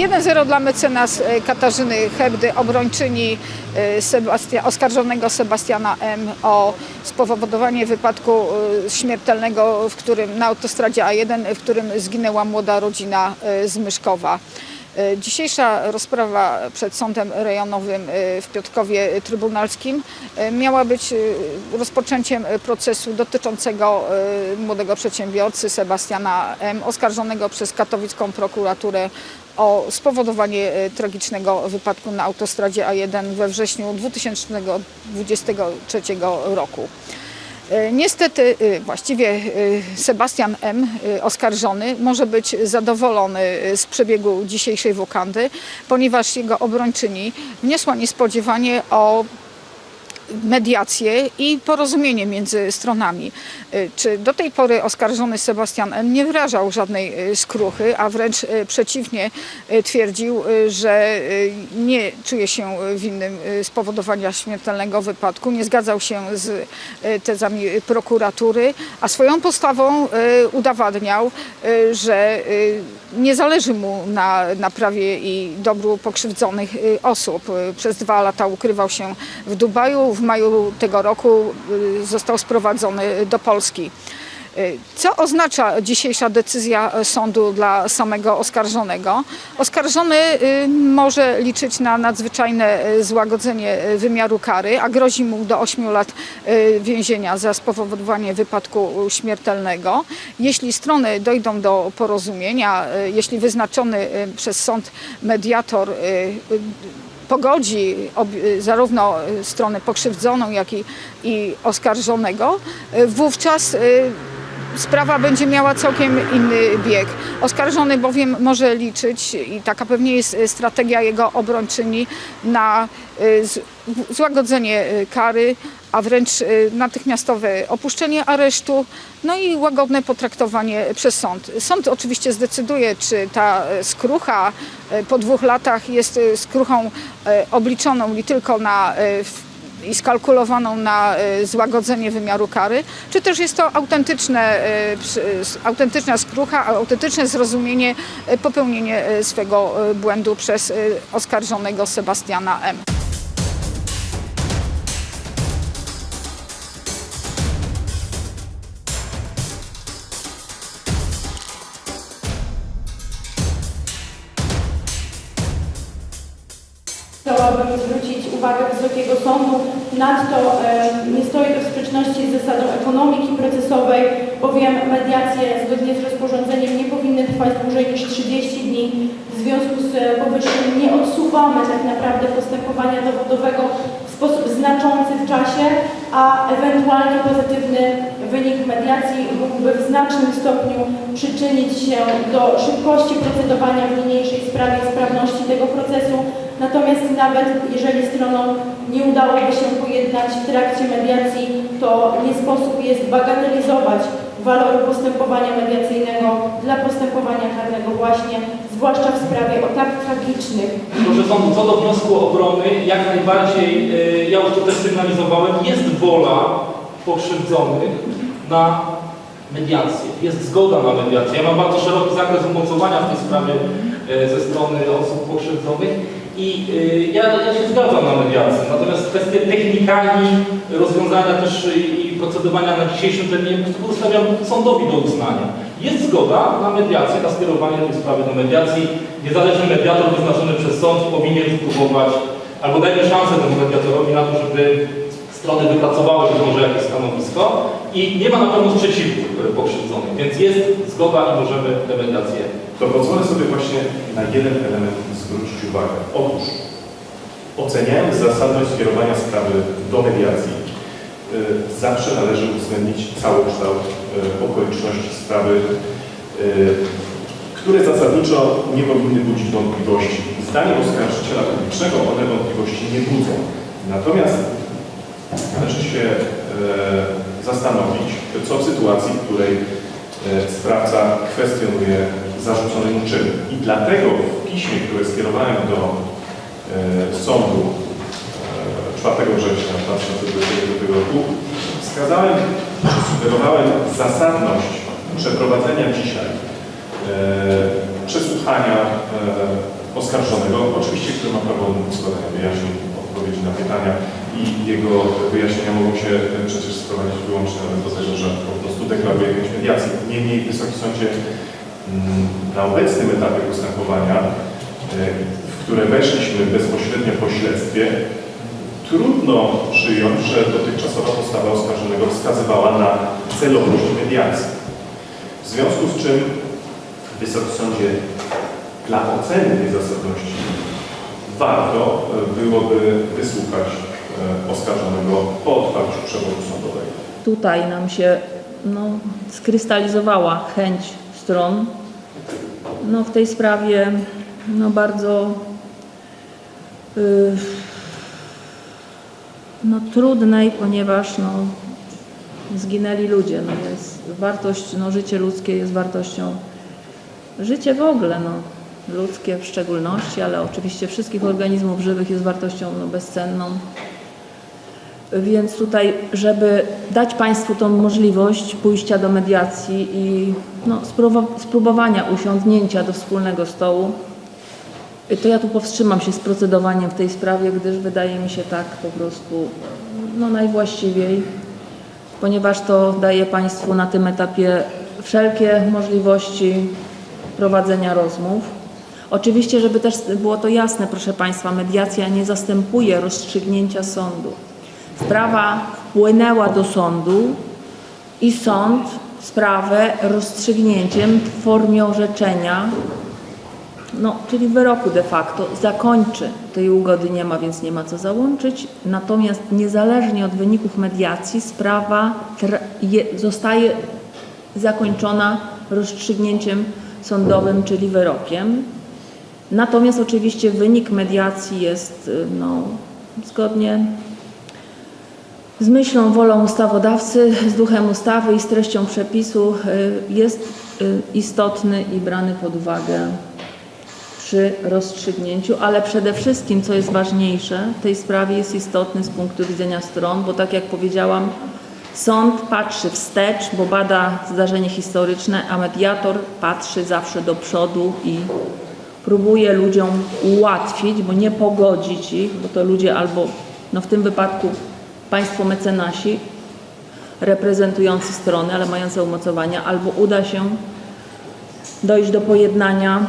1-0 dla mecenas e, Katarzyny Hebdy, obrończyni e, Sebastia, oskarżonego Sebastiana M. o spowodowanie wypadku e, śmiertelnego, w którym na autostradzie A1, w którym zginęła młoda rodzina z Myszkowa. E, Dzisiejsza rozprawa przed Sądem Rejonowym e, w Piotrkowie Trybunalskim e, miała być rozpoczęciem procesu dotyczącego młodego przedsiębiorcy Sebastiana M., oskarżonego przez katowicką prokuraturę o spowodowanie tragicznego wypadku na autostradzie A1 we wrześniu 2023 roku. E, Niestety, e, właściwie e, Sebastian M., oskarżony, może być zadowolony z przebiegu dzisiejszej wokandy, ponieważ jego obrończyni wniosła niespodziewanie o mediację i porozumienie między stronami. Y, Czy do tej pory oskarżony Sebastian N. nie wyrażał żadnej y, skruchy, a wręcz y, przeciwnie twierdził, że nie czuje się winnym spowodowania śmiertelnego wypadku, nie zgadzał się z tezami prokuratury, a swoją postawą udowadniał, że nie zależy mu na, na prawie i dobru pokrzywdzonych y, osób. Y, Przez dwa lata ukrywał się w Dubaju. W maju tego roku y, został sprowadzony do Polski. Y, Co oznacza dzisiejsza decyzja e, sądu dla samego oskarżonego? Oskarżony y, może liczyć na nadzwyczajne y, złagodzenie y, wymiaru kary, a grozi mu do 8 lat więzienia za spowodowanie wypadku śmiertelnego. Jeśli strony dojdą do porozumienia, jeśli wyznaczony przez sąd mediator pogodzi zarówno stronę pokrzywdzoną, jak i, i oskarżonego, wówczas sprawa będzie miała całkiem inny bieg. Oskarżony bowiem może liczyć, i taka pewnie jest strategia jego obrończyni, na y, złagodzenie y, kary, a wręcz y, natychmiastowe opuszczenie aresztu, no i łagodne potraktowanie przez sąd. Sąd oczywiście zdecyduje, czy ta skrucha po dwóch latach jest skruchą obliczoną li tylko na i skalkulowaną na y, złagodzenie wymiaru kary, czy też jest to autentyczne, y, autentyczna skrucha, autentyczne zrozumienie, y, popełnienie swego błędu przez oskarżonego Sebastiana M. Chciałabym zwrócić uwagę Wysokiego Sądu. Nadto e, nie stoi to w sprzeczności z zasadą ekonomiki procesowej, bowiem mediacje zgodnie z rozporządzeniem nie powinny trwać dłużej niż 30 dni. W związku z powyższym nie odsuwamy tak naprawdę postępowania dowodowego w sposób znaczący w czasie, a ewentualnie pozytywny wynik mediacji mógłby w znacznym stopniu przyczynić się do szybkości procedowania w niniejszej sprawie sprawności tego procesu. Natomiast nawet jeżeli stronom nie udałoby się pojednać w trakcie mediacji, to nie sposób jest bagatelizować waloru postępowania mediacyjnego dla postępowania karnego właśnie, zwłaszcza w sprawie o tak tragicznych Proszę sądu, co do wniosku obrony, jak najbardziej, y, ja już to też sygnalizowałem, jest wola pokrzywdzonych na mediację. Jest zgoda na mediację. Ja mam bardzo szeroki zakres umocowania w tej sprawie y, ze strony osób pokrzywdzonych i y, ja, ja się zgadzam na mediację. Natomiast kwestie technikali, rozwiązania też i, i procedowania na dzisiejszym terminie po prostu zostawiam sądowi do uznania. Jest zgoda na mediację, na skierowanie tej sprawy do mediacji. Niezależny mediator wyznaczony przez sąd powinien spróbować, albo dajmy szansę temu mediatorowi na to, żeby strony wypracowały być może jakieś stanowisko i nie ma na pewno sprzeciwu e, pokrzywdzonych, więc jest zgoda i możemy te mediacje. To pozwolę sobie właśnie na jeden element zwrócić uwagę. Otóż, oceniając zasadność skierowania sprawy do mediacji, y, zawsze należy uwzględnić cały kształt y, okoliczności sprawy, y, które zasadniczo nie powinny budzić wątpliwości. Zdaniem oskarżyciela publicznego one wątpliwości nie budzą. Natomiast należy się e, zastanowić, co w sytuacji, w której sprawca kwestionuje zarzucony mu czyn. I dlatego w piśmie, które skierowałem do e, sądu e, 4 września 2022 roku, wskazałem, sugerowałem zasadność przeprowadzenia dzisiaj e, przesłuchania e, oskarżonego, oczywiście, który ma prawo składania wyjaśnień, odpowiedzi na pytania i jego wyjaśnienia mogą się e, przecież sprowadzić wyłącznie do tego, że po prostu deklaruje chęć mediacji. Niemniej, Wysoki Sądzie, na obecnym etapie postępowania, e, w które weszliśmy bezpośrednio po śledztwie, trudno przyjąć, że dotychczasowa postawa oskarżonego wskazywała na celowość mediacji. W związku z czym Wysoki Sądzie dla oceny tej zasadności warto e, byłoby wysłuchać e, oskarżonego po otwarciu przewodu sądowego. Tutaj nam się no, skrystalizowała chęć stron no, w tej sprawie no, bardzo y, no, trudnej, ponieważ no, zginęli ludzie. No, jest wartość, no, życie ludzkie jest wartością, życie w ogóle, no, ludzkie w szczególności, ale oczywiście wszystkich organizmów żywych jest wartością no, bezcenną. Więc tutaj, żeby dać Państwu tą możliwość pójścia do mediacji i no, spróbowa- spróbowania usiądnięcia do wspólnego stołu, to ja tu powstrzymam się z procedowaniem w tej sprawie, gdyż wydaje mi się tak po prostu no, najwłaściwiej, ponieważ to daje Państwu na tym etapie wszelkie możliwości prowadzenia rozmów. Oczywiście, żeby też było to jasne, proszę Państwa, mediacja nie zastępuje rozstrzygnięcia sądu. Sprawa wpłynęła do sądu i sąd sprawę rozstrzygnięciem w formie orzeczenia, no, czyli wyroku de facto, zakończy. Tej ugody nie ma, więc nie ma co załączyć. Natomiast niezależnie od wyników mediacji sprawa zostaje zakończona rozstrzygnięciem sądowym, czyli wyrokiem. Natomiast oczywiście wynik mediacji jest y, no, zgodnie z myślą, wolą ustawodawcy, z duchem ustawy i z treścią przepisu y, jest y, istotny i brany pod uwagę przy rozstrzygnięciu, ale przede wszystkim, co jest ważniejsze, w tej sprawie jest istotny z punktu widzenia stron, bo tak jak powiedziałam, sąd patrzy wstecz, bo bada zdarzenie historyczne, a mediator patrzy zawsze do przodu i próbuje ludziom ułatwić, bo nie pogodzić ich, bo to ludzie albo, no w tym wypadku Państwo mecenasi reprezentujący strony, ale mające umocowania, albo uda się dojść do pojednania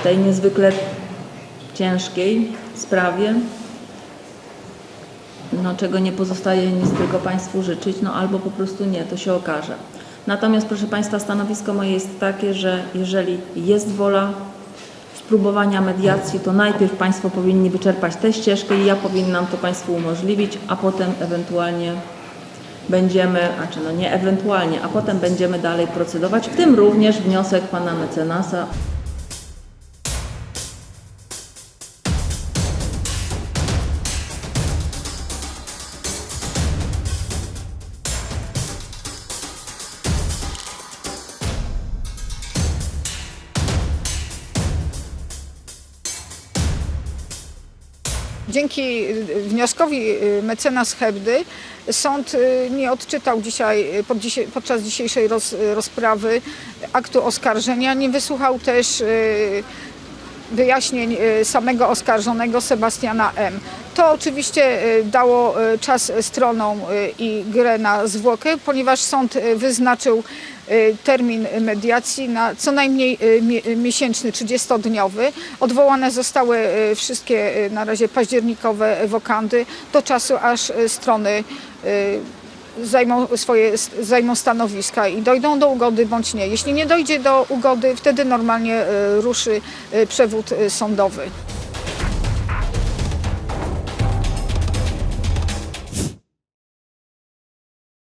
w tej niezwykle ciężkiej sprawie, no, czego nie pozostaje nic tylko Państwu życzyć, no albo po prostu nie, to się okaże. Natomiast, proszę Państwa, stanowisko moje jest takie, że jeżeli jest wola spróbowania mediacji, to najpierw Państwo powinni wyczerpać tę ścieżkę i ja powinnam to Państwu umożliwić, a potem ewentualnie będziemy, a czy no nie ewentualnie, a potem będziemy dalej procedować, w tym również wniosek Pana mecenasa Dzięki y, wnioskowi y, mecenas Hebdy sąd y, nie odczytał dzisiaj pod dzisiaj, podczas dzisiejszej roz, rozprawy aktu oskarżenia, nie wysłuchał też wyjaśnień y, samego oskarżonego Sebastiana M. To oczywiście y, dało y, czas stronom i grę na zwłokę, ponieważ sąd wyznaczył termin mediacji na co najmniej mie- miesięczny, 30-dniowy. Odwołane zostały wszystkie na razie październikowe wokandy do czasu, aż strony zajmą swoje zajmą stanowiska i dojdą do ugody bądź nie. Jeśli nie dojdzie do ugody, wtedy normalnie y, ruszy y, przewód y, sądowy.